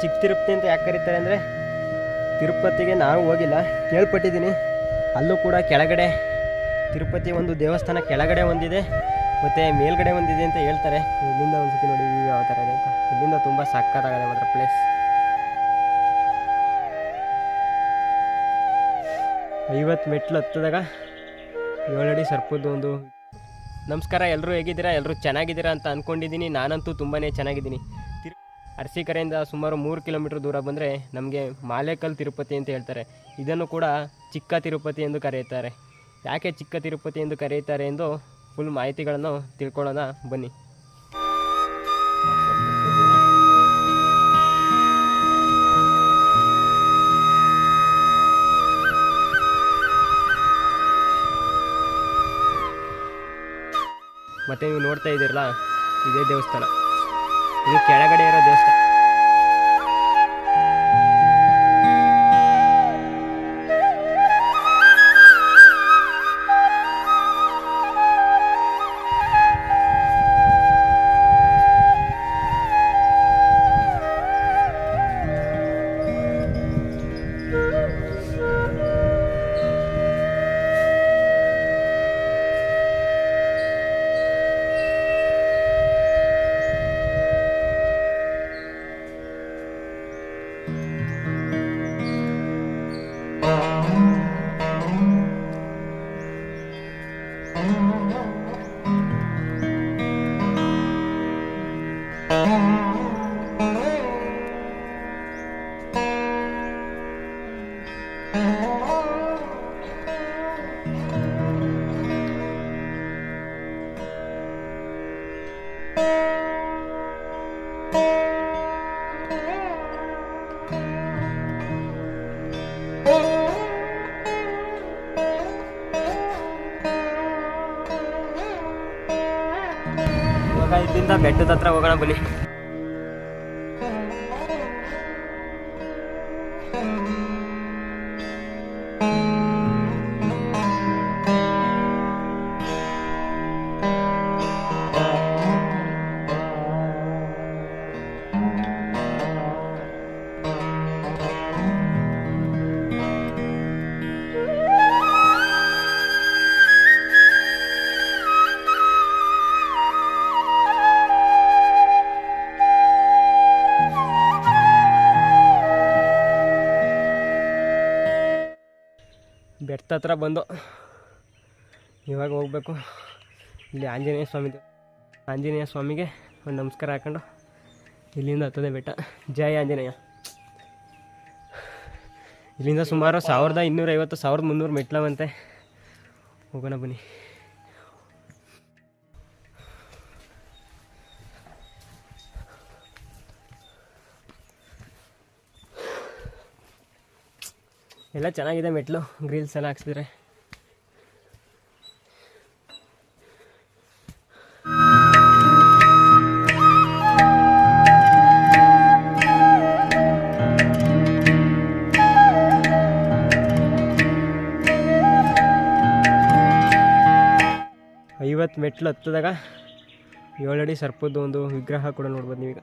ಚಿಕ್ಕ ತಿರುಪತಿ ಅಂತ ಯಾಕೆ ಕರೀತಾರೆ ಅಂದರೆ ತಿರುಪತಿಗೆ ನಾನು ಹೋಗಿಲ್ಲ, ಕೇಳ್ಪಟ್ಟಿದ್ದೀನಿ. ಅಲ್ಲೂ ಕೂಡ ಕೆಳಗಡೆ ತಿರುಪತಿ ಒಂದು ದೇವಸ್ಥಾನ ಕೆಳಗಡೆ ಒಂದಿದೆ, ಮತ್ತು ಮೇಲ್ಗಡೆ ಒಂದಿದೆ ಅಂತ ಹೇಳ್ತಾರೆ. ಇಲ್ಲಿಂದ ಒಂದು ಸತಿ ನೋಡಿ ಯಾವ ಥರ ಇದೆ ಅಂತ. ಇಲ್ಲಿಂದ ತುಂಬ ಸಕ್ಕತ್ತಾಗಿದೆ ಮಾತ್ರ ಪ್ಲೇಸ್ ಐವತ್ತು ಮೆಟ್ಲು ಹತ್ತದಾಗ ಏಳಡಿ ಸರ್ಪದ್ದು ಒಂದು. ನಮಸ್ಕಾರ ಎಲ್ಲರೂ ಹೇಗಿದ್ದೀರಾ? ಎಲ್ಲರೂ ಚೆನ್ನಾಗಿದ್ದೀರಾ ಅಂತ ಅಂದ್ಕೊಂಡಿದ್ದೀನಿ ನಾನಂತೂ ತುಂಬಾ ಚೆನ್ನಾಗಿದ್ದೀನಿ. ಅರಸೀಕೆರೆಯಿಂದ ಸುಮಾರು ಮೂರು ಕಿಲೋಮೀಟ್ರ್ ದೂರ ಬಂದರೆ ನಮಗೆ ಮಾಲೇಕಲ್ ತಿರುಪತಿ ಅಂತ ಹೇಳ್ತಾರೆ. ಇದನ್ನು ಕೂಡ ಚಿಕ್ಕ ತಿರುಪತಿ ಎಂದು ಕರೆಯುತ್ತಾರೆ. ಯಾಕೆ ಚಿಕ್ಕ ತಿರುಪತಿ ಎಂದು ಕರೆಯುತ್ತಾರೆ ಎಂದು ಫುಲ್ ಮಾಹಿತಿಗಳನ್ನು ತಿಳ್ಕೊಳ್ಳೋಣ, ಬನ್ನಿ. ಮತ್ತೆ ನೀವು ನೋಡ್ತಾ ಇದ್ದೀರಲ್ಲ, ಇದೇ ದೇವಸ್ಥಾನ. ಇದು ಕೆಳಗಡೆ ಇರೋ ದೇವಸ್ಥಾನ. ಇಲ್ಲಿಂದ ಬೆಟ್ಟದ ಹತ್ರ ಹೋಗೋಣ ಬನ್ನಿ. ಹತ್ರ ಬಂದು ಇವಾಗ ಹೋಗ್ಬೇಕು. ಇಲ್ಲಿ ಆಂಜನೇಯ ಸ್ವಾಮಿ ಆಂಜನೇಯ ಸ್ವಾಮಿಗೆ ಒಂದು ನಮಸ್ಕಾರ ಹಾಕೊಂಡು ಇಲ್ಲಿಂದ ಹತ್ತದೆ ಬೆಟ್ಟ. ಜಯ ಆಂಜನೇಯ. ಇಲ್ಲಿಂದ ಸುಮಾರು ಸಾವಿರದ ಇನ್ನೂರೈವತ್ತು, ಸಾವಿರದ ಮುನ್ನೂರು ಮೆಟ್ಲವಂತೆ ಹೋಗೋಣ ಬನ್ನಿ. ಎಲ್ಲ ಚೆನ್ನಾಗಿದೆ ಮೆಟ್ಲು. ಗ್ರಿಲ್ಸ್ ಎಲ್ಲ ಹಾಕ್ಸಿದ್ರೆ. ಐವತ್ತು ಮೆಟ್ಲು ಹತ್ತದಾಗ ಏಳಡಿ ಸರ್ಪದ್ದು ಒಂದು ವಿಗ್ರಹ ಕೂಡ ನೋಡ್ಬೋದು ನೀವೀಗ.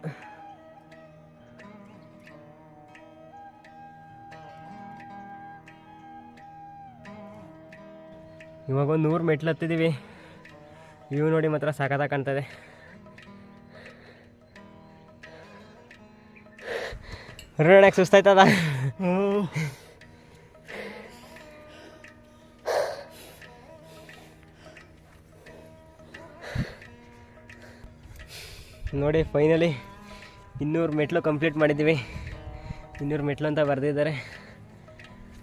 ಇವಾಗ ಒಂದು ನೂರು ಮೆಟ್ಲು ಹತ್ತಿದ್ದೀವಿ ವ್ಯೂ ನೋಡಿ ಮಾತ್ರ ಸಖತ್ತಾಗಿ ಕಾಣ್ತದೆ. ರೋಣಕ್ಕೆ ಸುಸ್ತಾಯ್ತದ ನೋಡಿ ಫೈನಲಿ ಇನ್ನೂರು ಮೆಟ್ಲು ಕಂಪ್ಲೀಟ್ ಮಾಡಿದ್ದೀವಿ. ಇನ್ನೂರು ಮೆಟ್ಲು ಅಂತ ಬರೆದಿದ್ದಾರೆ.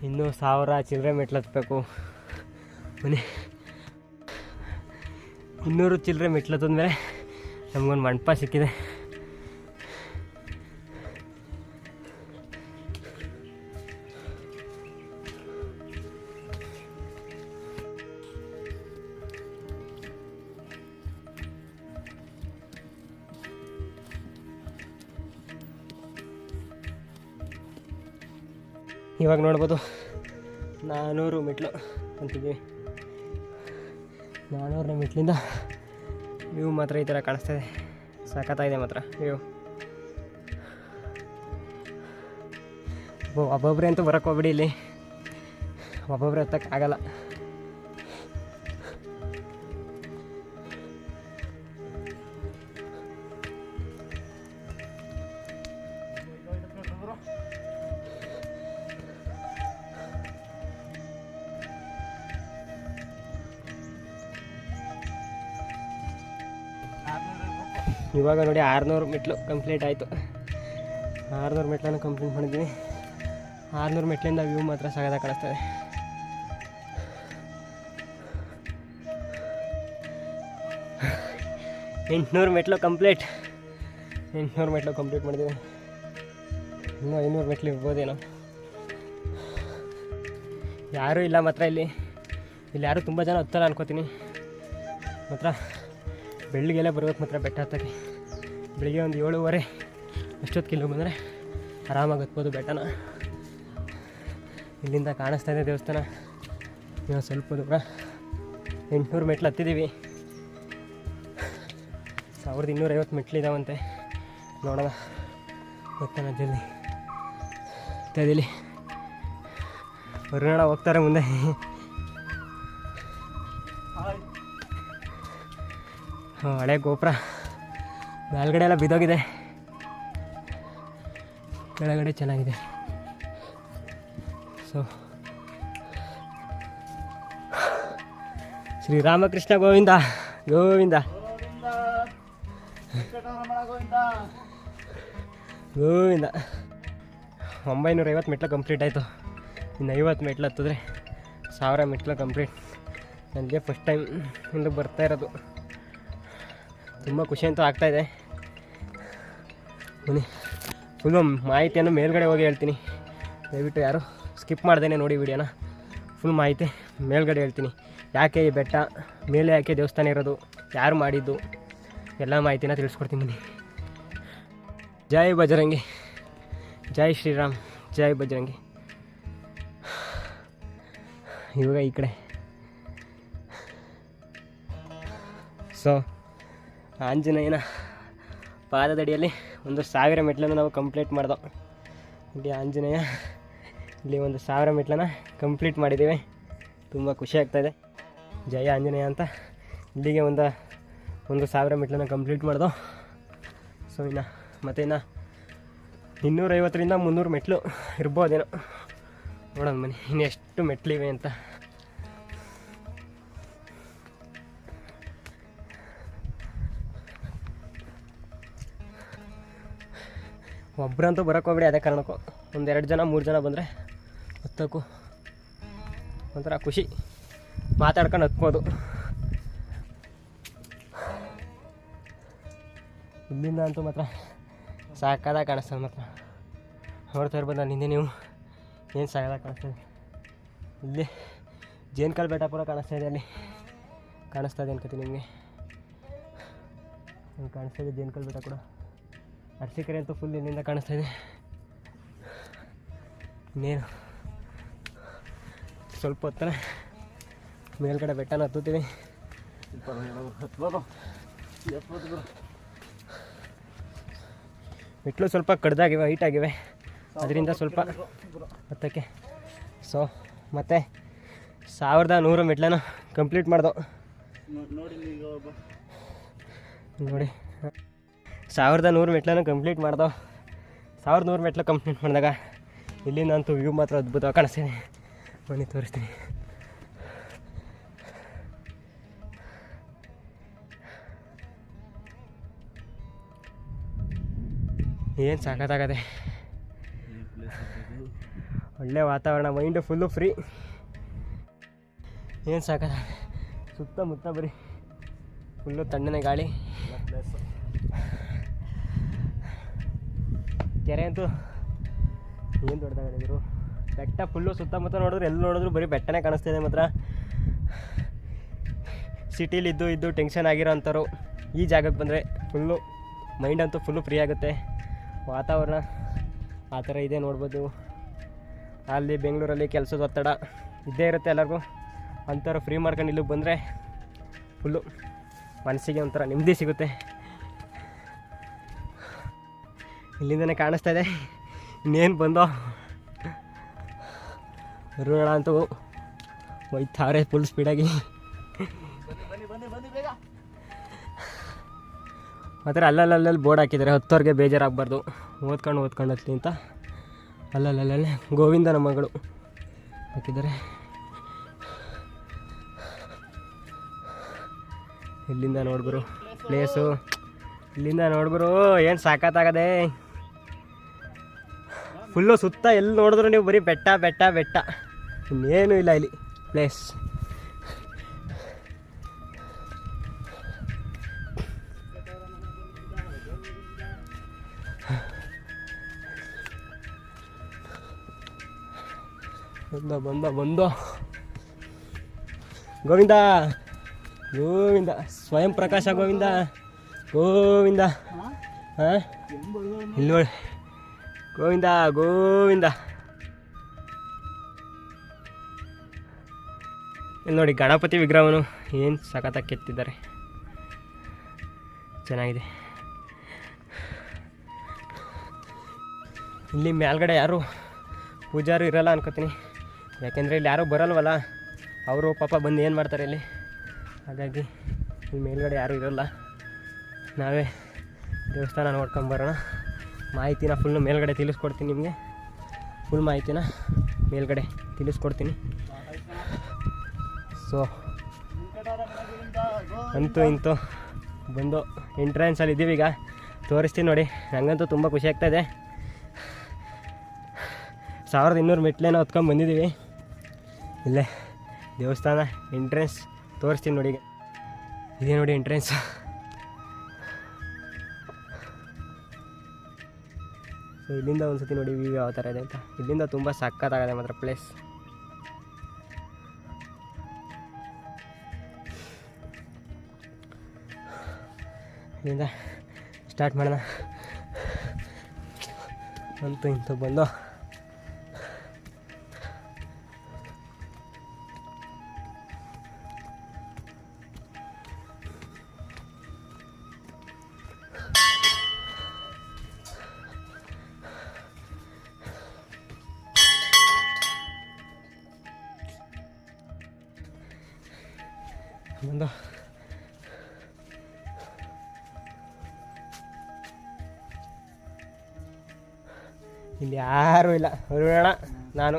ಇನ್ನೂ ಸಾವಿರ ಚಿಲ್ಲರೆ ಮೆಟ್ಲು ಹತ್ಬೇಕು ಬನ್ನಿ ಇನ್ನೂರು ಚಿಲ್ಲರೆ ಮೆಟ್ಲು ಮೇಲೆ ನಮಗೊಂದು ಮಂಟಪ ಸಿಕ್ಕಿದೆ. ಇವಾಗ ನೋಡ್ಬೋದು ನಾನೂರು ಮೆಟ್ಲು ಅಂತಿದ್ದೀವಿ. ನಾನೂರು ನಿಮಿಟ್ಲಿಂದ ವ್ಯೂ ಮಾತ್ರ ಈ ಥರ ಕಾಣಿಸ್ತಾ ಇದೆ. ಸಖತ್ತಾಗಿದೆ ಮಾತ್ರ ವ್ಯೂ. ಒಬ್ಬೊಬ್ಬರೇ ಅಂತೂ ಬರೋಕ್ಕೆ ಹೋಗ್ಬಿಡಿ ಇಲ್ಲಿ. ಒಬ್ಬೊಬ್ಬರೇ ಹತ್ತಕ್ಕಾಗಲ್ಲ ಇವಾಗ ನೋಡಿ ಆರುನೂರು ಮೆಟ್ಲು ಕಂಪ್ಲೀಟ್ ಆಯಿತು. ಆರುನೂರು ಮೆಟ್ಲನ್ನು ಕಂಪ್ಲೀಟ್ ಮಾಡಿದ್ದೀನಿ ಆರುನೂರು ಮೆಟ್ಲಿಂದ ವ್ಯೂ ಮಾತ್ರ ಸಗದ ಕಾಣಿಸ್ತದೆ ಎಂಟುನೂರು ಮೆಟ್ಲು ಕಂಪ್ಲೀಟ್ ಎಂಟುನೂರು ಮೆಟ್ಲು ಕಂಪ್ಲೀಟ್ ಮಾಡಿದ್ದೀವಿ ಇನ್ನೂ ಐನೂರು ಮೆಟ್ಲು ಇರ್ಬೋದೇನೋ. ಯಾರೂ ಇಲ್ಲ ಮಾತ್ರ ಇಲ್ಲಿ. ಇಲ್ಲಿ ಯಾರೂ ತುಂಬ ಜನ ಹತ್ತಲ್ಲ ಅನ್ಕೋತೀನಿ. ಮಾತ್ರ ಬೆಳ್ಳಿಗೆಲ್ಲ ಬರ್ಬೇಕು ಮಾತ್ರ ಬೆಟ್ಟ ಹತ್ತಕ್ಕೆ. ಬೆಳಿಗ್ಗೆ ಒಂದು ಏಳುವರೆ ಅಷ್ಟೊತ್ತು ಕಿಲೋ ಬಂದರೆ ಆರಾಮಾಗಿ ಹತ್ಬೋದು ಬೆಟ್ಟನ. ಇಲ್ಲಿಂದ ಕಾಣಿಸ್ತಾ ಇದೆ ದೇವಸ್ಥಾನ. ಇವಾಗ ಸ್ವಲ್ಪ ದೂರ ಎಂಟುನೂರು ಮೆಟ್ಲು ಹತ್ತಿದ್ದೀವಿ. ಸಾವಿರದ ಇನ್ನೂರೈವತ್ತು ಮೆಟ್ಲಿದಾವಂತೆ ನೋಡೋಣ. ಗೊತ್ತಾನ ಜಲ್ದಿ. ತದಿಲಿ ವರುಣ ಹೋಗ್ತಾರೆ ಮುಂದೆ. ಹಳೆ ಗೋಪುರ. ಮೇಲ್ಗಡೆ ಎಲ್ಲ ಬಿದ್ದೋಗಿದೆ. ಕೆಳಗಡೆ ಚೆನ್ನಾಗಿದೆ. ಸೊ ಶ್ರೀರಾಮಕೃಷ್ಣ ಗೋವಿಂದ ಗೋವಿಂದ. ಗೋವಿಂದ. ಒಂಬೈನೂರ ಐವತ್ತು ಮೆಟ್ಲು ಕಂಪ್ಲೀಟ್ ಆಯಿತು. ಇನ್ನು ಐವತ್ತು ಮೆಟ್ಲು ಹತ್ತಿದ್ರೆ ಸಾವಿರ ಮೆಟ್ಲು ಕಂಪ್ಲೀಟ್ ನನಗೆ ಫಸ್ಟ್ ಟೈಮ್ ಇಂದು ಬರ್ತಾ ಇರೋದು. ತುಂಬ ಖುಷಿ ಅಂತೂ ಆಗ್ತಾಯಿದೆ ಬನ್ನಿ. ಫುಲ್ಲು ಮಾಹಿತಿಯನ್ನು ಮೇಲ್ಗಡೆ ಹೋಗಿ ಹೇಳ್ತೀನಿ. ದಯವಿಟ್ಟು ಯಾರು ಸ್ಕಿಪ್ ಮಾಡ್ದೇನೆ ನೋಡಿ ವಿಡಿಯೋನ ಫುಲ್ ಮಾಹಿತಿ ಮೇಲ್ಗಡೆ ಹೇಳ್ತೀನಿ. ಯಾಕೆ ಈ ಬೆಟ್ಟ? ಮೇಲೆ ಯಾಕೆ ದೇವಸ್ಥಾನ ಇರೋದು? ಯಾರು ಮಾಡಿದ್ದು? ಎಲ್ಲ ಮಾಹಿತಿನ ತಿಳಿಸ್ಕೊಡ್ತೀನಿ ಬನ್ನಿ. ಜೈ ಬಜರಂಗಿ. ಜೈ ಶ್ರೀರಾಮ್. ಜೈ ಬಜರಂಗಿ. ಇವಾಗ ಈ ಕಡೆ. ಸೊ ಆಂಜನೇಯನ ಪಾದದಡಿಯಲ್ಲಿ ಒಂದು ಸಾವಿರ ಮೆಟ್ಲನ್ನು ನಾವು ಕಂಪ್ಲೀಟ್ ಮಾಡ್ದೋ. ಇಲ್ಲಿ ಆಂಜನೇಯ, ಇಲ್ಲಿ ಒಂದು ಸಾವಿರ ಮೆಟ್ಲನ್ನು ಕಂಪ್ಲೀಟ್ ಮಾಡಿದ್ದೀವಿ. ತುಂಬ ಖುಷಿ ಆಗ್ತಾಯಿದೆ ಜಯ ಆಂಜನೇಯ ಅಂತ ಇಲ್ಲಿಗೆ ಒಂದು ಒಂದು ಸಾವಿರ ಮೆಟ್ಲನ್ನು ಕಂಪ್ಲೀಟ್ ಮಾಡ್ದೋ. ಸೊ ಇನ್ನು ಮತ್ತೆ ಇನ್ನು ಇನ್ನೂರೈವತ್ತರಿಂದ ಮುನ್ನೂರು ಮೆಟ್ಲು ಇರ್ಬೋದೇನೋ. ನೋಡೋಣ ಮನೆ ಇನ್ನೆಷ್ಟು ಮೆಟ್ಲಿವೆ ಅಂತ. ಒಬ್ರಂತೂ ಬರೋಕ್ಕೆ ಹೋಗ್ಬಿಡಿ, ಅದೇ ಕಾರಣಕ್ಕೂ. ಒಂದೆರಡು ಜನ, ಮೂರು ಜನ ಬಂದರೆ ಹತ್ತಕ್ಕೂ ಒಂಥರ ಖುಷಿ. ಮಾತಾಡ್ಕೊಂಡು ಹತ್ಬೋದು. ಇಲ್ಲಿಂದ ಅಂತೂ ಮಾತ್ರ ಸಾಕಾದ ಕಾಣಿಸ್ತದೆ ಮಾತ್ರ. ನೋಡ್ತಾ ಇರ್ಬೋದು ನಾನು ಹಿಂದೆ ನೀವು. ಏನು ಸಾಕಾದ ಕಾಣಿಸ್ತದೆ ಇಲ್ಲಿ ಜೇನ್ಕಲ್ ಬೆಟ್ಟ ಪೂರ ಕಾಣಿಸ್ತಾ ಇದೆ ಅಲ್ಲಿ. ಕಾಣಿಸ್ತಾ ಇದೆ ಅನ್ಕೋತೀನಿ ನಿಮಗೆ. ಕಾಣಿಸ್ತಾ ಇದೆ ಜೇನ್ಕಲ್ ಬೆಟ್ಟ ಕೂಡ. ಅರಸೀಕೆರೆ ಅಂತೂ ಫುಲ್ ಇಲ್ಲಿಂದ ಕಾಣಿಸ್ತಾ ಇದೆ. ಇನ್ನೇನು? ಸ್ವಲ್ಪ ಹೊತ್ತರ ಮೇಲ್ಗಡೆ ಬೆಟ್ಟನ ಹತ್ತುತ್ತೀವಿ. ಮೆಟ್ಲು ಸ್ವಲ್ಪ ಕಡ್ದಾಗಿವೆ ಹೈಟಾಗಿವೆ ಆಗಿವೆ. ಅದರಿಂದ ಸ್ವಲ್ಪ ಹತ್ತಕ್ಕೆ. ಸೊ ಮತ್ತೆ ಸಾವಿರದ ನೂರು ಮೆಟ್ಲನ್ನು ಕಂಪ್ಲೀಟ್ ಮಾಡ್ದೋ. ನೋಡಿ. ಸಾವಿರದ ನೂರು ಮೆಟ್ಲನ್ನು ಕಂಪ್ಲೀಟ್ ಮಾಡ್ದೋ. ಸಾವಿರದ ನೂರು ಮೆಟ್ಲು ಕಂಪ್ಲೀಟ್ ಮಾಡಿದಾಗ ಇಲ್ಲಿಂದ ಅಂತೂ ವ್ಯೂ ಮಾತ್ರ ಅದ್ಭುತವಾಗಿ ಕಾಣಿಸ್ತೀನಿ ಬನ್ನಿ, ತೋರಿಸ್ತೀನಿ. ಏನು ಸಾಕತ್ತಾಗದೆ ಒಳ್ಳೆ ವಾತಾವರಣ ಮೈಂಡು ಫುಲ್ಲು ಫ್ರೀ ಏನು ಸಾಕದ ಸುತ್ತಮುತ್ತ ಬರೀ ಫುಲ್ಲು ತಣ್ಣನೆ ಗಾಳಿ. ಕೆರೆ ಅಂತೂ ಏನು ದೊಡ್ಡದಾಗಿದ್ರು ಬೆಟ್ಟ ಫುಲ್ಲು ಸುತ್ತಮುತ್ತ ನೋಡಿದ್ರೆ ಎಲ್ಲಿ ನೋಡಿದ್ರು ಬರೀ ಬೆಟ್ಟನೇ ಕಾಣಿಸ್ತಿದೆ ಮಾತ್ರ. ಸಿಟೀಲಿ ಇದ್ದು ಇದ್ದು ಟೆನ್ಷನ್ ಆಗಿರೋ ಈ ಜಾಗಕ್ಕೆ ಬಂದರೆ ಫುಲ್ಲು ಮೈಂಡ್ ಅಂತೂ ಫುಲ್ಲು ಫ್ರೀ ಆಗುತ್ತೆ. ವಾತಾವರಣ ಆ ಥರ ಇದೆ ನೋಡ್ಬೋದು ಅಲ್ಲಿ ಬೆಂಗಳೂರಲ್ಲಿ ಕೆಲಸದ ಒತ್ತಡ ಇದ್ದೇ ಇರುತ್ತೆ ಎಲ್ಲರಿಗೂ. ಅಂಥವ್ರು ಫ್ರೀ ಮಾಡ್ಕೊಂಡು ಇಲ್ಲಿಗೆ ಬಂದರೆ ಫುಲ್ಲು ಮನಸ್ಸಿಗೆ ಒಂಥರ ನೆಮ್ಮದಿ ಸಿಗುತ್ತೆ. ಇಲ್ಲಿಂದನೇ ಕಾಣಿಸ್ತಾ ಇದೆ. ಇನ್ನೇನು ಬಂದೋ? ರೋಣ ಅಂತೂ ಹೋಯ್ತಾರೆ ಫುಲ್ ಸ್ಪೀಡಾಗಿ ಮಾತ್ರ ಅಲ್ಲಲ್ಲಲ್ಲಿ ಬೋರ್ಡ್ ಹಾಕಿದ್ದಾರೆ. ಹತ್ತೋರಿಗೆ ಬೇಜಾರಾಗಬಾರ್ದು. ಓದ್ಕೊಂಡು ಓದ್ಕೊಂಡು ಹತ್ಲಿ ಅಂತ. ಅಲ್ಲಲ್ಲಲ್ಲೇ ಗೋವಿಂದನ ಮಗಳು ಹಾಕಿದ್ದಾರೆ. ಇಲ್ಲಿಂದ ನೋಡ್ಬರು ಪ್ಲೇಸು ಇಲ್ಲಿಂದ ನೋಡ್ಬರು. ಏನು ಸಾಕತ್ತಾಗದೆ ಫುಲ್ಲು ಸುತ್ತ ಎಲ್ಲಿ ನೋಡಿದ್ರು ನೀವು ಬರೀ ಬೆಟ್ಟ ಬೆಟ್ಟ ಬೆಟ್ಟ. ಇನ್ನೇನು ಇಲ್ಲ ಇಲ್ಲಿ. ಪ್ಲೇಸ್ ಬಂದ ಬಂದ ಬಂದ. ಗೋವಿಂದ. ಗೋವಿಂದ. ಸ್ವಯಂ ಪ್ರಕಾಶ ಗೋವಿಂದ. ಗೋವಿಂದ. ಹಾಂ? ಇಲ್ಲಿ ನೋಡಿ. ಗೋವಿಂದ ಗೋವಿಂದ. ಇಲ್ಲಿ ನೋಡಿ ಗಣಪತಿ ವಿಗ್ರಹವನ್ನು ಏನು ಸಖತ್ತಾಗಿ ಕೆತ್ತಿದ್ದಾರೆ. ಚೆನ್ನಾಗಿದೆ. ಇಲ್ಲಿ ಮೇಲ್ಗಡೆ ಯಾರು ಪೂಜಾರು ಇರಲ್ಲ ಅನ್ಕೋತೀನಿ. ಯಾಕೆಂದರೆ ಇಲ್ಲಿ ಯಾರೂ ಬರಲ್ವಲ್ಲ, ಅವರು ಪಾಪ ಬಂದು ಏನು ಮಾಡ್ತಾರೆ ಇಲ್ಲಿ? ಹಾಗಾಗಿ ಇಲ್ಲಿ ಮೇಲ್ಗಡೆ ಯಾರೂ ಇರಲ್ಲ. ನಾವೇ ದೇವಸ್ಥಾನ ನೋಡ್ಕೊಂಬರೋಣ ಮಾಹಿತಿನ ಫುಲ್ಲು ಮೇಲ್ಗಡೆ ತಿಳಿಸ್ಕೊಡ್ತೀನಿ ನಿಮಗೆ. ಫುಲ್ ಮಾಹಿತಿನ ಮೇಲ್ಗಡೆ ತಿಳಿಸ್ಕೊಡ್ತೀನಿ. ಸೊ ಅಂತೂ ಇಂತು ಬಂದು ಎಂಟ್ರೆನ್ಸಲ್ಲಿ ಇದ್ದೀವಿ ಈಗ ತೋರಿಸ್ತೀನಿ ನೋಡಿ ನನಗಂತೂ ತುಂಬ ಖುಷಿ ಆಗ್ತಾಯಿದೆ ಸಾವಿರದ ಇನ್ನೂರು ಮೆಟ್ಲೇನ ಹೊತ್ಕೊಂಡು ಬಂದಿದ್ದೀವಿ ಇಲ್ಲೇ ದೇವಸ್ಥಾನ ಎಂಟ್ರೆನ್ಸ್ ತೋರಿಸ್ತೀನಿ ನೋಡಿ ಇದೇ ನೋಡಿ ಎಂಟ್ರೆನ್ಸ್ ಸೊ ಇಲ್ಲಿಂದ ಒಂದು ಸತಿ ನೋಡಿ ವ್ಯೂ ಯಾವ ಥರ ಇದೆ ಅಂತ. ಇಲ್ಲಿಂದ ತುಂಬ ಸಕ್ಕತ್ತಾಗಿದೆ ಮಾತ್ರ ಪ್ಲೇಸ್ ಇಲ್ಲಿಂದ ಸ್ಟಾರ್ಟ್ ಮಾಡೋಣ. ಅಂತೂ ಇಂಥ ಬಂದು. ಬಂದು. ಇಲ್ಲಿ ಯಾರೂ ಇಲ್ಲ. ಅರುಣ ನಾನು,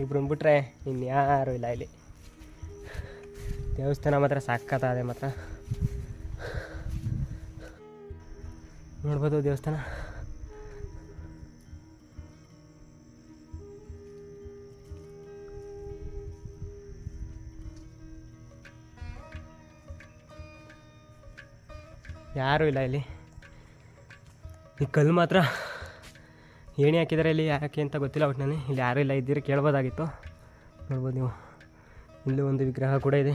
ಇಬ್ರು ಬಿಟ್ರೆ ಇನ್ಯಾರೂ ಇಲ್ಲ ಇಲ್ಲಿ. ದೇವಸ್ಥಾನ ಮಾತ್ರ ಸಕ್ಕತ್ತಾದೆ ಮಾತ್ರ. ನೋಡ್ಬೋದು ದೇವಸ್ಥಾನ. ಯಾರೂ ಇಲ್ಲ ಇಲ್ಲಿ. ಈ ಕಲ್ಲು ಮಾತ್ರ ಏಣಿ ಹಾಕಿದ್ದಾರೆ ಇಲ್ಲಿ, ಯಾಕೆ ಅಂತ ಗೊತ್ತಿಲ್ಲ ಒಟ್ಟಿನಲ್ಲಿ ಇಲ್ಲಿ ಯಾರೂ ಇಲ್ಲ, ಇದ್ದೀರಿ ಕೇಳ್ಬೋದಾಗಿತ್ತು. ನೋಡ್ಬೋದು ನೀವು. ಇಲ್ಲಿ ಒಂದು ವಿಗ್ರಹ ಕೂಡ ಇದೆ.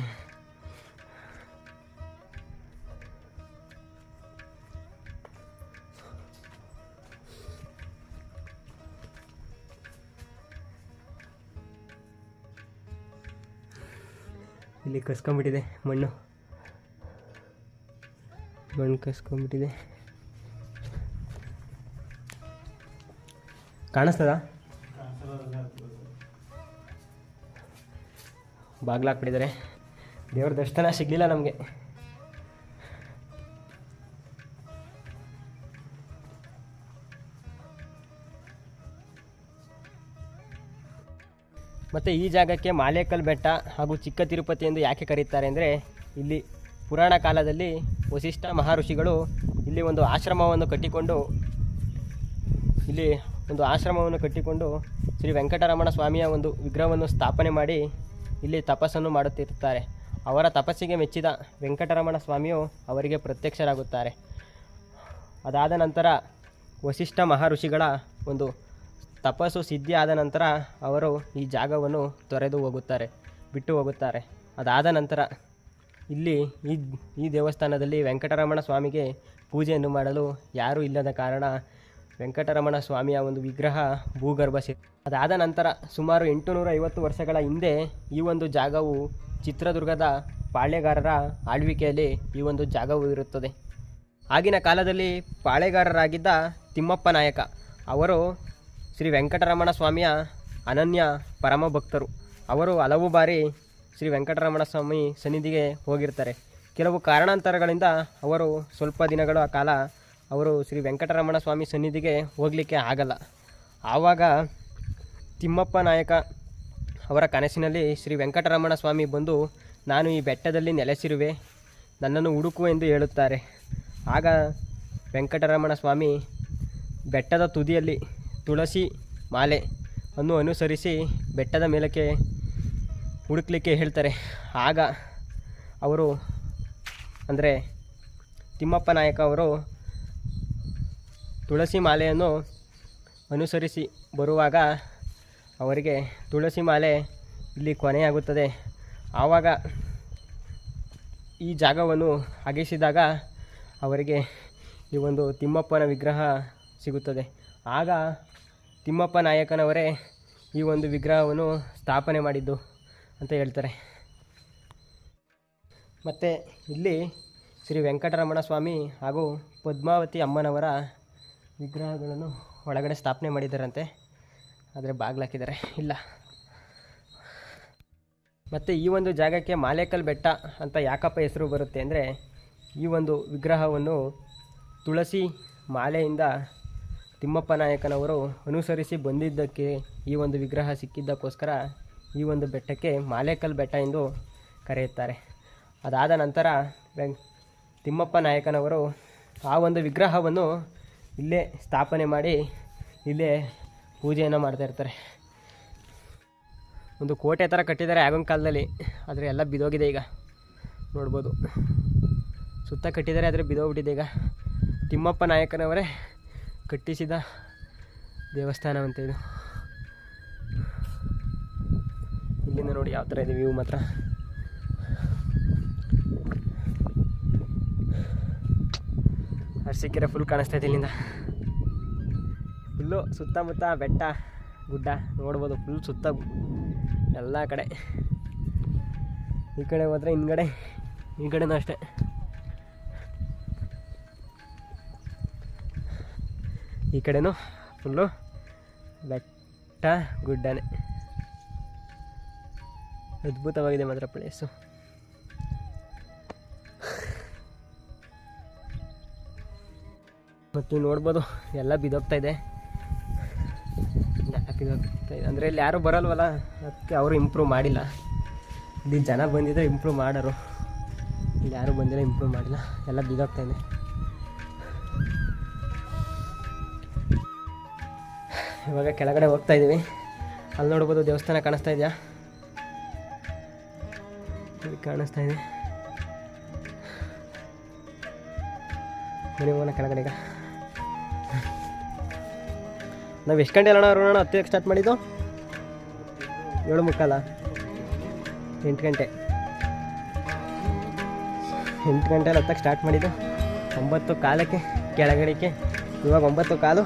ಇಲ್ಲಿ ಕಸ್ಕೊಂಬಿಟ್ಟಿದೆ ಮಣ್ಣು. ಮಣ್ಣು ಕಸ್ಕೊಂಡ್ಬಿಟ್ಟಿದೆ ಕಾಣಿಸ್ತದ? ಬಾಗ್ಲ ಹಾಕ್ಬಿಟ್ಟಿದ್ದಾರೆ. ದೇವ್ರ ದರ್ಶನ ಸಿಗಲಿಲ್ಲ ನಮಗೆ. ಮತ್ತು ಈ ಜಾಗಕ್ಕೆ ಮಾಲೇಕಲ್ ಬೆಟ್ಟ ಹಾಗೂ ಚಿಕ್ಕ ತಿರುಪತಿ ಎಂದು ಯಾಕೆ ಕರೀತಾರೆ ಅಂದರೆ ಇಲ್ಲಿ ಪುರಾಣ ಕಾಲದಲ್ಲಿ ವಸಿಷ್ಠ ಮಹರ್ಷಿಗಳು ಇಲ್ಲಿ ಒಂದು ಆಶ್ರಮವನ್ನು ಕಟ್ಟಿಕೊಂಡು, ಇಲ್ಲಿ ಒಂದು ಆಶ್ರಮವನ್ನು ಕಟ್ಟಿಕೊಂಡು ಶ್ರೀ ವೆಂಕಟರಮಣ ಸ್ವಾಮಿಯ ಒಂದು ವಿಗ್ರಹವನ್ನು ಸ್ಥಾಪನೆ ಮಾಡಿ ಇಲ್ಲಿ ತಪಸ್ಸನ್ನು ಮಾಡುತ್ತಿರುತ್ತಾರೆ. ಅವರ ತಪಸ್ಸಿಗೆ ಮೆಚ್ಚಿದ ವೆಂಕಟರಮಣ ಸ್ವಾಮಿಯು ಅವರಿಗೆ ಪ್ರತ್ಯಕ್ಷರಾಗುತ್ತಾರೆ. ಅದಾದ ನಂತರ ವಸಿಷ್ಠ ಮಹರ್ಷಿಗಳ ಒಂದು ತಪಸ್ಸು ಸಿದ್ಧಿ ಆದ ನಂತರ ಅವರು ಈ ಜಾಗವನ್ನು ತೊರೆದು ಹೋಗುತ್ತಾರೆ, ಬಿಟ್ಟು ಹೋಗುತ್ತಾರೆ. ಅದಾದ ನಂತರ ಇಲ್ಲಿ ಈ ಈ ದೇವಸ್ಥಾನದಲ್ಲಿ ವೆಂಕಟರಮಣ ಸ್ವಾಮಿಗೆ ಪೂಜೆಯನ್ನು ಮಾಡಲು ಯಾರೂ ಇಲ್ಲದ ಕಾರಣ ವೆಂಕಟರಮಣ ಸ್ವಾಮಿಯ ಒಂದು ವಿಗ್ರಹ ಭೂಗರ್ಭ ಸಿ ಅದಾದ ನಂತರ ಸುಮಾರು ಎಂಟುನೂರ ಐವತ್ತು ವರ್ಷಗಳ ಹಿಂದೆ ಈ ಒಂದು ಜಾಗವು ಚಿತ್ರದುರ್ಗದ ಪಾಳ್ಯಗಾರರ ಆಳ್ವಿಕೆಯಲ್ಲಿ ಈ ಒಂದು ಜಾಗವು ಇರುತ್ತದೆ. ಆಗಿನ ಕಾಲದಲ್ಲಿ ಪಾಳೆಗಾರರಾಗಿದ್ದ ತಿಮ್ಮಪ್ಪ ನಾಯಕ ಅವರು ಶ್ರೀ ವೆಂಕಟರಮಣ ಸ್ವಾಮಿಯ ಅನನ್ಯ ಪರಮ ಭಕ್ತರು ಅವರು ಹಲವು ಬಾರಿ ಶ್ರೀ ವೆಂಕಟರಮಣ ಸ್ವಾಮಿ ಸನ್ನಿಧಿಗೆ ಹೋಗಿರ್ತಾರೆ. ಕೆಲವು ಕಾರಣಾಂತರಗಳಿಂದ ಅವರು ಸ್ವಲ್ಪ ದಿನಗಳ ಕಾಲ ಅವರು ಶ್ರೀ ವೆಂಕಟರಮಣ ಸ್ವಾಮಿ ಸನ್ನಿಧಿಗೆ ಹೋಗಲಿಕ್ಕೆ ಆಗಲ್ಲ. ಆವಾಗ ತಿಮ್ಮಪ್ಪ ನಾಯಕ ಅವರ ಕನಸಿನಲ್ಲಿ ಶ್ರೀ ವೆಂಕಟರಮಣ ಸ್ವಾಮಿ ಬಂದು, ನಾನು ಈ ಬೆಟ್ಟದಲ್ಲಿ ನೆಲೆಸಿರುವೆ, ನನ್ನನ್ನು ಹುಡುಕು ಎಂದು ಹೇಳುತ್ತಾರೆ. ಆಗ ವೆಂಕಟರಮಣ ಸ್ವಾಮಿ ಬೆಟ್ಟದ ತುದಿಯಲ್ಲಿ ತುಳಸಿ ಮಾಲೆ ಅನ್ನು ಅನುಸರಿಸಿ ಬೆಟ್ಟದ ಮೇಲಕ್ಕೆ ಹುಡುಕ್ಲಿಕ್ಕೆ ಹೇಳ್ತಾರೆ. ಆಗ ಅವರು ಅಂದರೆ ತಿಮ್ಮಪ್ಪ ನಾಯಕ ಅವರು ತುಳಸಿ ಮಾಲೆಯನ್ನು ಅನುಸರಿಸಿ ಬರುವಾಗ ಅವರಿಗೆ ತುಳಸಿ ಮಾಲೆ ಇಲ್ಲಿ ಕೊನೆಯಾಗುತ್ತದೆ. ಆವಾಗ ಈ ಜಾಗವನ್ನು ಅಗೆಸಿದಾಗ ಅವರಿಗೆ ಈ ಒಂದು ತಿಮ್ಮಪ್ಪನ ವಿಗ್ರಹ ಸಿಗುತ್ತದೆ. ಆಗ ತಿಮ್ಮಪ್ಪ ನಾಯಕನವರೇ ಈ ಒಂದು ವಿಗ್ರಹವನ್ನು ಸ್ಥಾಪನೆ ಮಾಡಿದ್ದು. ಅಂತ ಹೇಳ್ತಾರೆ. ಮತ್ತು ಇಲ್ಲಿ ಶ್ರೀ ವೆಂಕಟರಮಣ ಸ್ವಾಮಿ ಹಾಗೂ ಪದ್ಮಾವತಿ ಅಮ್ಮನವರ ವಿಗ್ರಹಗಳನ್ನು ಒಳಗಡೆ ಸ್ಥಾಪನೆ ಮಾಡಿದ್ದಾರಂತೆ ಆದರೆ ಬಾಗಿಲಾಕಿದ್ದಾರೆ ಇಲ್ಲ. ಮತ್ತು ಈ ಒಂದು ಜಾಗಕ್ಕೆ ಮಾಲೇಕಲ್ ಬೆಟ್ಟ ಅಂತ ಯಾಕಪ್ಪ ಹೆಸರು ಬರುತ್ತೆ ಅಂದರೆ ಈ ಒಂದು ವಿಗ್ರಹವನ್ನು ತುಳಸಿ ಮಾಲೆಯಿಂದ ತಿಮ್ಮಪ್ಪ ನಾಯಕನವರು ಅನುಸರಿಸಿ ಬಂದಿದ್ದಕ್ಕೆ ಈ ಒಂದು ವಿಗ್ರಹ ಸಿಕ್ಕಿದ್ದಕ್ಕೋಸ್ಕರ ಈ ಒಂದು ಬೆಟ್ಟಕ್ಕೆ ಮಾಲೇಕಲ್ ಬೆಟ್ಟ ಎಂದು ಕರೆಯುತ್ತಾರೆ. ಅದಾದ ನಂತರ ವೆಂ ತಿಮ್ಮಪ್ಪ ನಾಯಕನವರು ಆ ಒಂದು ವಿಗ್ರಹವನ್ನು ಇಲ್ಲೇ ಸ್ಥಾಪನೆ ಮಾಡಿ ಇಲ್ಲೇ ಪೂಜೆಯನ್ನು ಮಾಡ್ತಾಯಿರ್ತಾರೆ ಒಂದು ಕೋಟೆ ಥರ ಕಟ್ಟಿದ್ದಾರೆ ಆಗಿನ ಕಾಲದಲ್ಲಿ. ಆದರೆ ಎಲ್ಲ ಬಿದೋಗಿದೆ ಈಗ. ನೋಡ್ಬೋದು. ಸುತ್ತ ಕಟ್ಟಿದ್ದಾರೆ ಆದರೆ ಬಿದೋಗ್ಬಿಟ್ಟಿದೆ ಈಗ. ತಿಮ್ಮಪ್ಪ ನಾಯಕನವರೇ ಕಟ್ಟಿಸಿದ ದೇವಸ್ಥಾನವಂತೆ ಇದು. ಇಲ್ಲಿಂದ ನೋಡಿ ಯಾವ ಥರ ಇದೆ ವ್ಯೂ ಮಾತ್ರ. ಅರಸೀಕೆರೆ ಫುಲ್ ಕಾಣಿಸ್ತಾ ಇದೆ ಇಲ್ಲಿಂದ. ಫುಲ್ಲು ಸುತ್ತಮುತ್ತ ಬೆಟ್ಟ, ಗುಡ್ಡ ನೋಡ್ಬೋದು ಫುಲ್ ಸುತ್ತ ಎಲ್ಲ ಕಡೆ. ಈ ಕಡೆ ಹೋದ್ರೆ ಹಿಂದ್ಗಡೆ, ಈ ಕಡೆನೂ ಅಷ್ಟೇ. ಈ ಕಡೆನೂ ಫುಲ್ಲು ಬೆಟ್ಟ, ಗುಡ್ಡನೇ. ಅದ್ಭುತವಾಗಿದೆ ಮಾತ್ರ ಪ್ಲೇಸು. ಮತ್ತು ನೋಡ್ಬೋದು, ಎಲ್ಲ ಬಿದೋಗ್ತಾ ಇದೆ. ಬಿದೋಗ್ತಾ ಅಂದರೆ ಇಲ್ಲಿ ಯಾರೂ ಬರಲ್ವಲ್ಲ, ಅದಕ್ಕೆ ಅವರು ಇಂಪ್ರೂವ್ ಮಾಡಿಲ್ಲ. ಇಲ್ಲಿ ಜನ ಬಂದಿದ್ದರೆ ಇಂಪ್ರೂವ್ ಮಾಡೋರು. ಇಲ್ಲಿ ಯಾರೂ ಬಂದಿಲ್ಲ ಇಂಪ್ರೂವ್ ಮಾಡಿಲ್ಲ. ಎಲ್ಲ ಬಿದೋಗ್ತಾ ಇದೆ. ಇವಾಗ ಕೆಳಗಡೆ ಹೋಗ್ತಾ ಇದ್ದೀವಿ. ಅಲ್ಲಿ ನೋಡ್ಬೋದು ದೇವಸ್ಥಾನ ಕಾಣಿಸ್ತಾ ಇದೆಯಾ? ಇಲ್ಲಿ ಕಾಣಿಸ್ತಾ ಇದೆ. ಹೋಗೋಣ ಕೆಳಗಡೆ ನಾವು ಎಷ್ಟು ಗಂಟೆ ಅಣ್ಣ ಅರುಣ ಹತ್ತು ಸ್ಟಾರ್ಟ್ ಮಾಡಿದ್ದು? ಏಳು ಮುಕ್ಕಾಲ? ಎಂಟು ಗಂಟೆ. ಎಂಟು ಗಂಟೆಲಿ ಹತ್ತಕ್ಕೆ ಸ್ಟಾರ್ಟ್ ಮಾಡಿದ್ದು. ಒಂಬತ್ತು ಕಾಲಕ್ಕೆ, ಕೆಳಗಡೆಗೆ. ಇವಾಗ ಒಂಬತ್ತು ಕಾಲು.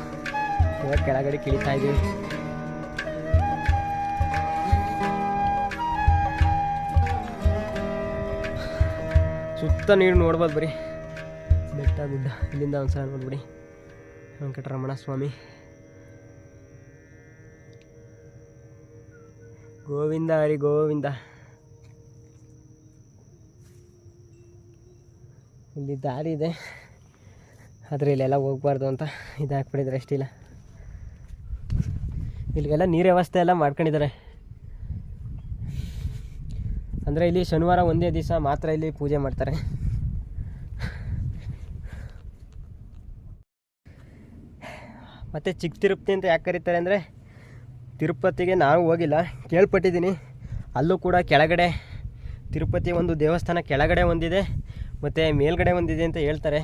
ಇವಾಗ ಕೆಳಗಡೆ ಇಳಿತಾ ಇದ್ದೀವಿ. ಸುತ್ತ ನೀರು ನೋಡ್ಬೋದು ಬರೀ. ಬೆಟ್ಟ, ಗುಡ್ಡ, ಇಲ್ಲಿಂದ ಒಂದು ಸಲ ನೋಡ್ಬಿಡಿ. ವೆಂಕಟರಮಣ ಸ್ವಾಮಿ. ಗೋವಿಂದ, ಹರಿ ಗೋವಿಂದ. ಇಲ್ಲಿ ದಾರಿ ಇದೆ. ಆದರೆ ಇಲ್ಲೆಲ್ಲ ಹೋಗ್ಬಾರ್ದು ಅಂತ ಇದು ಅಷ್ಟಿಲ್ಲ. ಇಲ್ಲಿಗೆಲ್ಲ ನೀರು ವ್ಯವಸ್ಥೆ ಎಲ್ಲ ಮಾಡ್ಕೊಂಡಿದ್ದಾರೆ. ಅಂದರೆ ಇಲ್ಲಿ ಶನಿವಾರ ಒಂದೇ ದಿವಸ ಮಾತ್ರ ಇಲ್ಲಿ ಪೂಜೆ ಮಾಡ್ತಾರೆ. ಮತ್ತು ಚಿಕ್ಕ ತಿರುಪತಿ ಅಂತ ಯಾಕೆ ಕರೀತಾರೆ ಅಂದರೆ ತಿರುಪತಿಗೆ ನಾವು ಹೋಗಿಲ್ಲ, ಕೇಳ್ಪಟ್ಟಿದ್ದೀನಿ. ಅಲ್ಲೂ ಕೂಡ ಕೆಳಗಡೆ ತಿರುಪತಿ ಒಂದು ದೇವಸ್ಥಾನ ಕೆಳಗಡೆ ಒಂದಿದೆ, ಮತ್ತು ಮೇಲ್ಗಡೆ ಒಂದಿದೆ ಅಂತ ಹೇಳ್ತಾರೆ.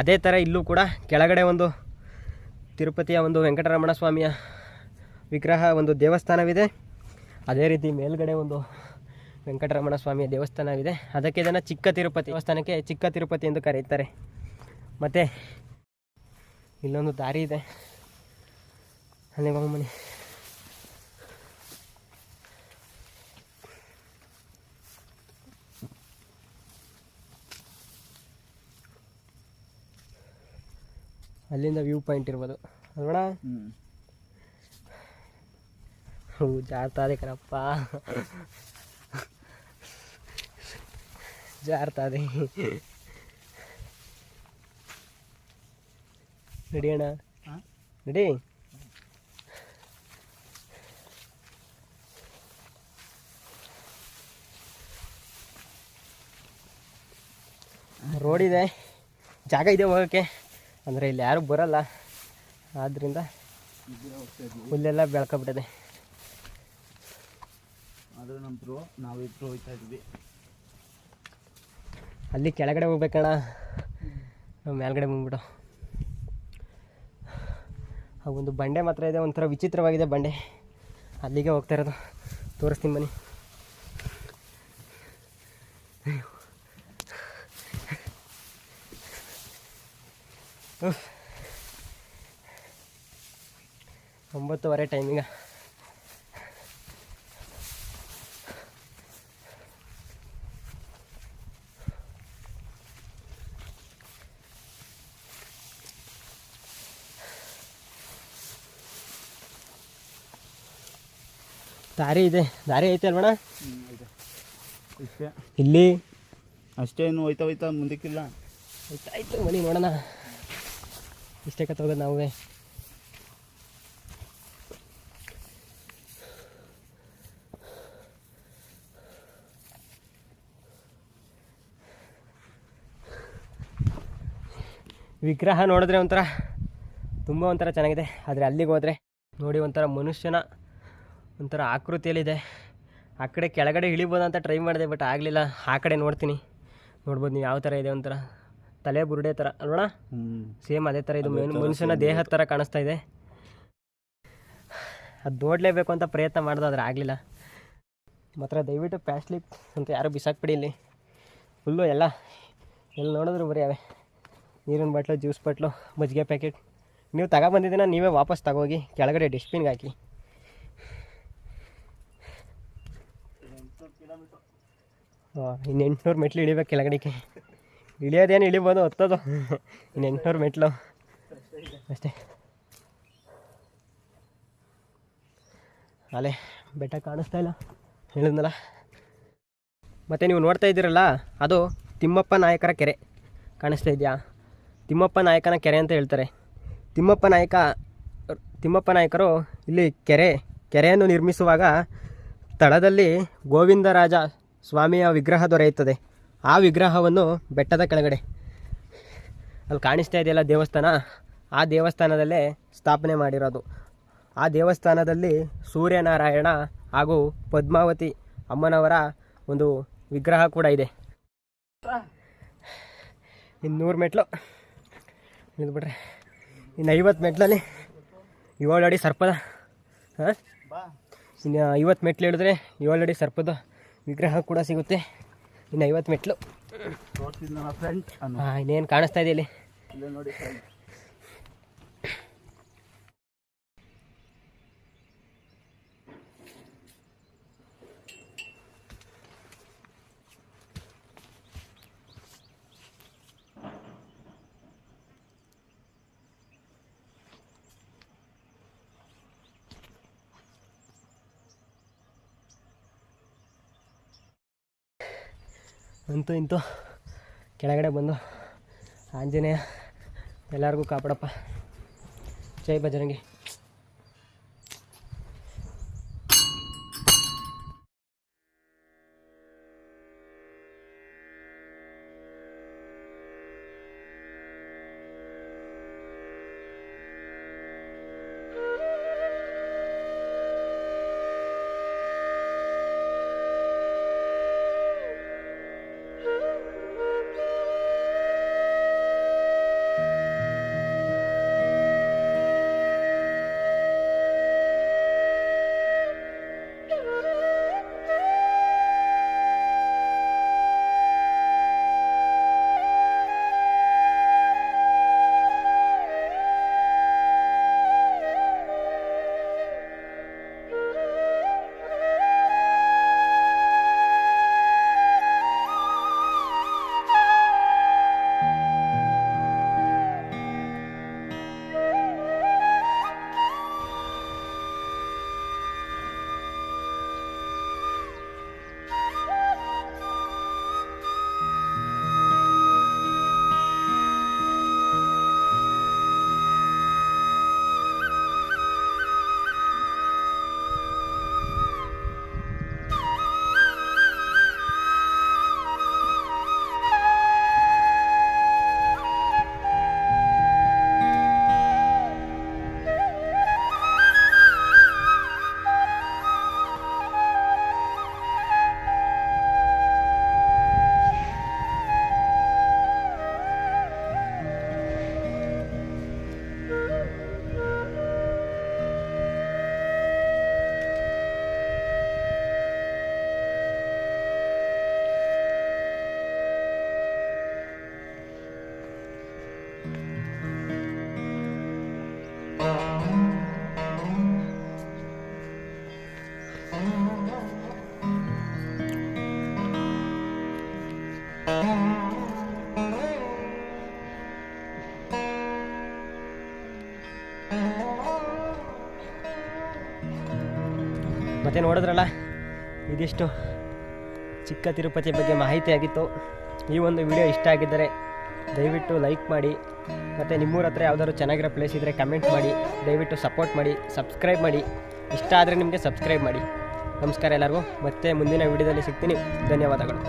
ಅದೇ ಥರ ಇಲ್ಲೂ ಕೂಡ ಕೆಳಗಡೆ ಒಂದು ತಿರುಪತಿಯ ಒಂದು ವೆಂಕಟರಮಣ ಸ್ವಾಮಿಯ ವಿಗ್ರಹ ಒಂದು ದೇವಸ್ಥಾನವಿದೆ. ಅದೇ ರೀತಿ ಮೇಲ್ಗಡೆ ಒಂದು ವೆಂಕಟರಮಣ ಸ್ವಾಮಿಯ ದೇವಸ್ಥಾನವಿದೆ. ಅದಕ್ಕೆ ಇದನ್ನು ಚಿಕ್ಕ ತಿರುಪತಿ ದೇವಸ್ಥಾನಕ್ಕೆ ಚಿಕ್ಕ ತಿರುಪತಿ ಎಂದು ಕರೆಯುತ್ತಾರೆ. ಮತ್ತು ಇಲ್ಲೊಂದು ದಾರಿ ಇದೆ. ಅಲ್ಲಿ ಮನೆ ಅಲ್ಲಿಂದ ವ್ಯೂ ಪಾಯಿಂಟ್ ಇರ್ಬೋದು. ಅಲ್ವಣ ಹೂ ಜಾರ್ತಾದೆ ಕಣಪ್ಪ. ಜಾರ್ತಾದೆ ನಡಿಯೋಣ ನಡಿ ರೋಡ್ ಇದೆ. ಜಾಗ ಇದೆ ಹೋಗೋಕ್ಕೆ ಅಂದರೆ ಇಲ್ಲಿ ಯಾರು ಬರಲ್ಲ. ಆದ್ದರಿಂದ ಹುಲ್ಲೆಲ್ಲ ಬೆಳ್ಕೊಬಿಟ್ಟಿದೆ. ಅದು ನಂತರ ನಾವಿಬ್ರು ಹೋಗ್ತಾ ಇದ್ವಿ. ಅಲ್ಲಿ ಕೆಳಗಡೆ ಹೋಗ್ಬೇಕಣ್ಣ. ನಾವು ಮೇಲ್ಗಡೆ ಬಂದ್ಬಿಟ್ಟು ಆ ಒಂದು ಬಂಡೆ ಮಾತ್ರ ಇದೆ, ಒಂಥರ ವಿಚಿತ್ರವಾಗಿದೆ ಬಂಡೆ. ಅಲ್ಲಿಗೆ ಹೋಗ್ತಾ ಇರೋದು. ತೋರಿಸ್ತೀನಿ ಬನ್ನಿ. ಒಂಬತ್ತುವರೆ ಟೈಮಿಂಗ ದಾರಿ ಇದೆ. ದಾರಿ ಐತೆ ಅಲ್ವಣ ಇಲ್ಲಿ ಇಷ್ಟೇ. ಇಲ್ಲಿ? ಅಷ್ಟೇನು ಹೋಯ್ತಾ ಹೋಯ್ತಾ ಮುಂದಕ್ಕಿಲ್ಲ. ಆಯ್ತು ಆಯ್ತು ಮನೆ ನೋಡೋಣ. ಇಷ್ಟೇ ಕತ್ತ ಹೋಗೋದು ನಾವೇ. ವಿಗ್ರಹ ನೋಡಿದ್ರೆ ಒಂಥರ ತುಂಬ ಒಂಥರ ಚೆನ್ನಾಗಿದೆ. ಆದರೆ ಅಲ್ಲಿಗೆ ಹೋದರೆ ನೋಡಿ ಒಂಥರ ಮನುಷ್ಯನ ಒಂಥರ ಆಕೃತಿಯಲ್ಲಿದೆ. ಆ ಕಡೆ ಕೆಳಗಡೆ ಇಳಿಬೋದು ಅಂತ ಟ್ರೈ ಮಾಡಿದೆ ಬಟ್ ಆಗಲಿಲ್ಲ. ಆ ಕಡೆ ನೋಡ್ತೀನಿ. ನೋಡ್ಬೋದು ನೀವು ಯಾವ ಥರ ಇದೆ ಒಂಥರ. ತಲೆ ಬುರುಡೆ ಥರ. ನೋಡೋಣ? ಸೇಮ್ ಅದೇ ಥರ ಇದು ಮನುಷ್ಯನ ದೇಹದ ಥರ ಕಾಣಿಸ್ತಾ ಇದೆ. ಅದು ನೋಡಲೇಬೇಕು ಅಂತ ಪ್ರಯತ್ನ ಮಾಡ್ದೆ ಆದರೆ ಆಗಲಿಲ್ಲ. ಮಾತ್ರ ದಯವಿಟ್ಟು ಪ್ಯಾಸ್ಲಿಕ್ ಅಂತ ಯಾರು ಬಿಸಾಕ್ಬಿಡಿ ಇಲ್ಲಿ. ಫುಲ್ಲು ಎಲ್ಲ. ಎಲ್ಲಿ ನೋಡಿದ್ರು ಬರೀ ಅವೆ. ನೀರಿನ ಬಾಟ್ಲು ಜ್ಯೂಸ್ ಬಾಟ್ಲು ಮಜ್ಜಿಗೆ ಪ್ಯಾಕೆಟ್ ನೀವು ತಗೊಬಂದಿದ್ದೀನ ನೀವೇ ವಾಪಸ್ ತಗೋಗಿ ಕೆಳಗಡೆ ಡಸ್ಟ್ಬಿನ್ಗೆ ಹಾಕಿ. ಇನ್ನು ಎಂಟುನೂರು ಮೆಟ್ಲು ಇಳಿಬೇಕು ಕೆಳಗಡೆಗೆ ಇಳಿಯೋದೇನು ಇಳಿಬೋದು ಹತ್ತೋದು ಇನ್ನು ಎಂಟುನೂರು ಮೆಟ್ಲು. ಅಷ್ಟೇ. ಅಲೆ, ಬೆಟ್ಟ ಕಾಣಿಸ್ತಾ ಇಲ್ಲ. ಹೇಳಿದ್ನಲ್ಲ. ಮತ್ತು ನೀವು ನೋಡ್ತಾ ಇದ್ದೀರಲ್ಲ, ಅದು ತಿಮ್ಮಪ್ಪ ನಾಯಕರ ಕೆರೆ ಕಾಣಿಸ್ತಾ ಇದೆಯಾ? ತಿಮ್ಮಪ್ಪ ನಾಯಕನ ಕೆರೆ ಅಂತ ಹೇಳ್ತಾರೆ. ತಿಮ್ಮಪ್ಪ ನಾಯಕ, ತಿಮ್ಮಪ್ಪ ನಾಯಕರು ಇಲ್ಲಿ ಕೆರೆ, ಕೆರೆಯನ್ನು ನಿರ್ಮಿಸುವಾಗ ತಳದಲ್ಲಿ ಗೋವಿಂದರಾಜ ಸ್ವಾಮಿಯ ವಿಗ್ರಹ ದೊರೆಯುತ್ತದೆ. ಆ ವಿಗ್ರಹವನ್ನು ಬೆಟ್ಟದ ಕೆಳಗಡೆ ಅಲ್ಲಿ ಕಾಣಿಸ್ತಾ ಇದೆಯಲ್ಲ ದೇವಸ್ಥಾನ? ಆ ದೇವಸ್ಥಾನದಲ್ಲೇ ಸ್ಥಾಪನೆ ಮಾಡಿರೋದು. ಆ ದೇವಸ್ಥಾನದಲ್ಲಿ ಸೂರ್ಯನಾರಾಯಣ ಹಾಗೂ ಪದ್ಮಾವತಿ ಅಮ್ಮನವರ ಒಂದು ವಿಗ್ರಹ ಕೂಡ ಇದೆ. ಇನ್ನು ನೂರು ಮೆಟ್ಲು. ಬಿಡ್ರಿ. ಇನ್ನು ಐವತ್ತು ಮೆಟ್ಲಲ್ಲಿ ಏಳು ಅಡಿ ಸರ್ಪದ, ಹಾಂ? ಇನ್ನು ಐವತ್ತು ಮೆಟ್ಲು ಹೇಳಿದ್ರೆ ಏಳು ಅಡಿ ಸರ್ಪದ ವಿಗ್ರಹ ಕೂಡ ಸಿಗುತ್ತೆ. ಇನ್ನು ಐವತ್ತು ಮೆಟ್ಲು. ಫ್ರೆಂಡ್ ಹಾಂ ಇನ್ನೇನು ಕಾಣಿಸ್ತಾ ಇದೆ ಇಲ್ಲೇ? ನೋಡಿ ಅಂತೂ ಇಂತೂ ಕೆಳಗಡೆ ಬಂದು ಆಂಜನೇಯ ಎಲ್ಲರಿಗೂ ಕಾಪಾಡಪ್ಪ. ಜೈ ಬಜರಂಗಿ ನೋಡಿದ್ರಲ್ಲ? ಇದಿಷ್ಟು ಚಿಕ್ಕ ತಿರುಪತಿ ಬಗ್ಗೆ ಮಾಹಿತಿ ಆಗಿತ್ತು ಈ ಒಂದು ವಿಡಿಯೋ ಇಷ್ಟ ಆಗಿದ್ದರೆ ದಯವಿಟ್ಟು ಲೈಕ್ ಮಾಡಿ, ಮತ್ತು ನಿಮ್ಮೂರ ಹತ್ರ ಯಾವುದಾದ್ರು ಚೆನ್ನಾಗಿರೋ ಪ್ಲೇಸ್ ಇದ್ದರೆ ಕಮೆಂಟ್ ಮಾಡಿ, ದಯವಿಟ್ಟು ಸಪೋರ್ಟ್ ಮಾಡಿ, ಸಬ್ಸ್ಕ್ರೈಬ್ ಮಾಡಿ. ಇಷ್ಟ ಆದರೆ ನಿಮಗೆ ಸಬ್ಸ್ಕ್ರೈಬ್ ಮಾಡಿ. ನಮಸ್ಕಾರ ಎಲ್ಲರಿಗೂ. ಮತ್ತೆ ಮುಂದಿನ ವಿಡಿಯೋದಲ್ಲಿ ಸಿಗ್ತೀನಿ. ಧನ್ಯವಾದಗಳು.